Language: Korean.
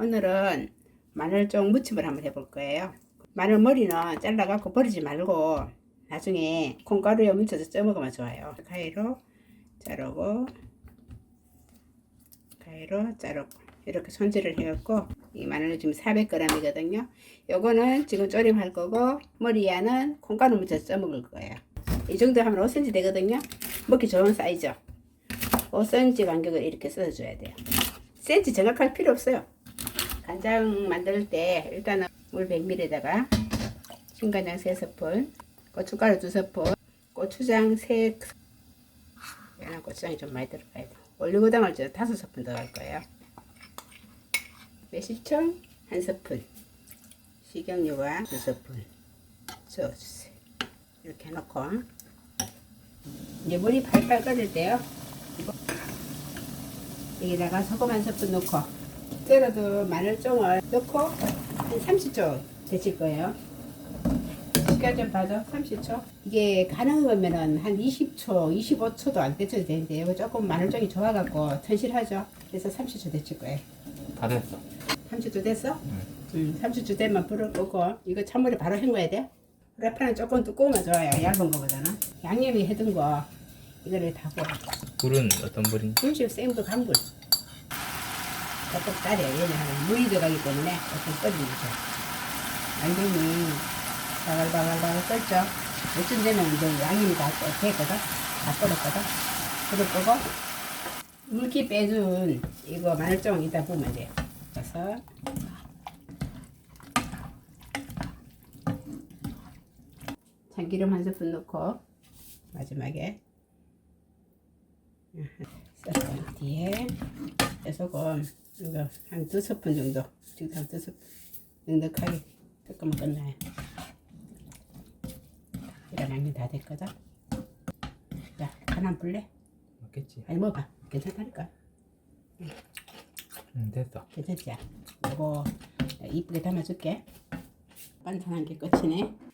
오늘은 마늘종 무침을 한번 해볼 거예요. 마늘 머리는 잘라갖고 버리지 말고 나중에 콩가루에 묻혀서 쪄먹으면 좋아요. 가위로 자르고 가위로 자르고 이렇게 손질을 해갖고 이 마늘은 지금 400g이거든요. 요거는 지금 조림할 거고 머리에는 콩가루 묻혀서 쪄먹을 거예요. 이 정도 하면 5cm 되거든요. 먹기 좋은 사이즈. 5cm 간격을 이렇게 써줘야 돼요. 센치 정확할 필요 없어요. 간장 만들 때 일단은 물 100ml에다가 신간장 3스푼, 고춧가루 2스푼, 고추장 3 얘는 고추장이 좀 많이 들어가야 돼. 올리고당을 저 5스푼 들어갈 거예요. 매실청 1스푼, 식용유와 2스푼 저어주세요. 이렇게 해놓고 이제 물이 팔팔 끓을 때요. 여기다가 소금 한 스푼 넣고 썰어도 마늘종을 넣고 한 30초 데칠 거예요. 시간 좀 봐줘. 30초. 이게 가능하면은 한 20초, 25초도 안 데쳐도 되는데 이거 조금 마늘종이 좋아갖고 튼실하죠. 그래서 30초 데칠 거예요. 다 됐어. 30초 됐어? 응. 음, 30초 되면 불을 끄고 이거 찬물에 바로 헹궈야 돼. 프라이팬은 조금 두꺼우면 좋아요. 얇은 거보다는. 양념이 해둔 거 이거를 다 구워. 불은 어떤 불인? 중식 생불 강불 조금 따려 왜냐하면 물이 들어가기 때문에 조금 거죠 완전히 바글바글바글 끓죠. 이쯤 되면 이제 양념이 다 됐거든? 다 끓었거든? 불을 끄고 물기 빼준 이거 마늘종 이따 부으면 돼요. 그래서 참기름 한 스푼 넣고 마지막에 썰은 뒤에 소금 이거 한두 스푼 정도 지금 한두 스푼 넉넉하게 섞으면 끝나요 이런 양념 다 됐거든 자 하나 불래? 맞겠지. 아니 먹어봐 괜찮다니까 응 됐어. 괜찮지? 이거 이쁘게 담아줄게 반찬한 게 끝이네